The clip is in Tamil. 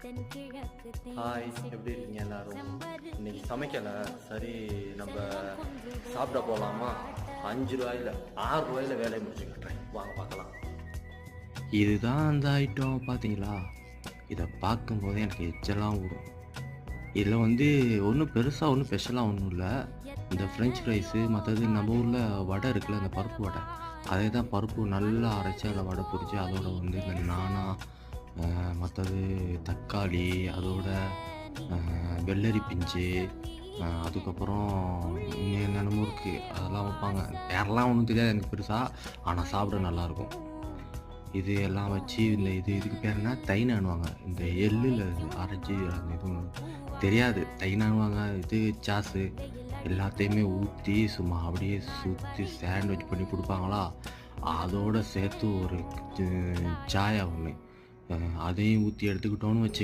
ஹாய் எப்படி இருக்கீங்க எல்லாரும்? இன்னைக்கு சமைக்கலை. சரி நம்ம சாப்பிட போகலாமா அஞ்சு ரூபாயில் ஆறு ரூபாயில் வேலையை முடிச்சு கட்டுறேன் வாங்க பார்க்கலாம். இதுதான் அந்த ஐட்டம் பார்த்தீங்களா? இதை பார்க்கும்போதே எனக்கு எச்செல்லாம் ஊறும். இதில் வந்து ஒன்றும் பெருசாக ஒன்றும் ஸ்பெஷலாக ஒன்றும் இல்லை. இந்த ஃப்ரெஞ்ச் ஃப்ரைஸு மற்றது நம்ம ஊரில் வடை இருக்குல்ல அந்த பருப்பு வடை. அதே தான் பருப்பு நல்லா அரைச்சி அதில் வடை பிடிச்சி அதோட வந்து இந்த நானா மற்றது தக்காளி அதோட வெள்ளரி பிஞ்சு அதுக்கப்புறம் இன்னும் என்னென்னமோ இருக்குது அதெல்லாம் வைப்பாங்க. பேரெல்லாம் ஒன்றும் தெரியாது எனக்கு பெருசாக ஆனால் சாப்பிட நல்லாயிருக்கும். இது எல்லாம் வச்சு இந்த இது இதுக்கு பேர்னா தைனானுவாங்க இந்த எள்ளில் அரைச்சி அந்த இது தெரியாது. தைனானுவாங்க இது சாஸு. எல்லாத்தையுமே ஊற்றி சும்மா அப்படியே சுற்றி சாண்ட்விச் பண்ணி கொடுப்பாங்களா? அதோட சேர்த்து ஒரு சாயா ஒன்று அதையும் ஊற்றி எடுத்துக்கிட்டோன்னு வச்சு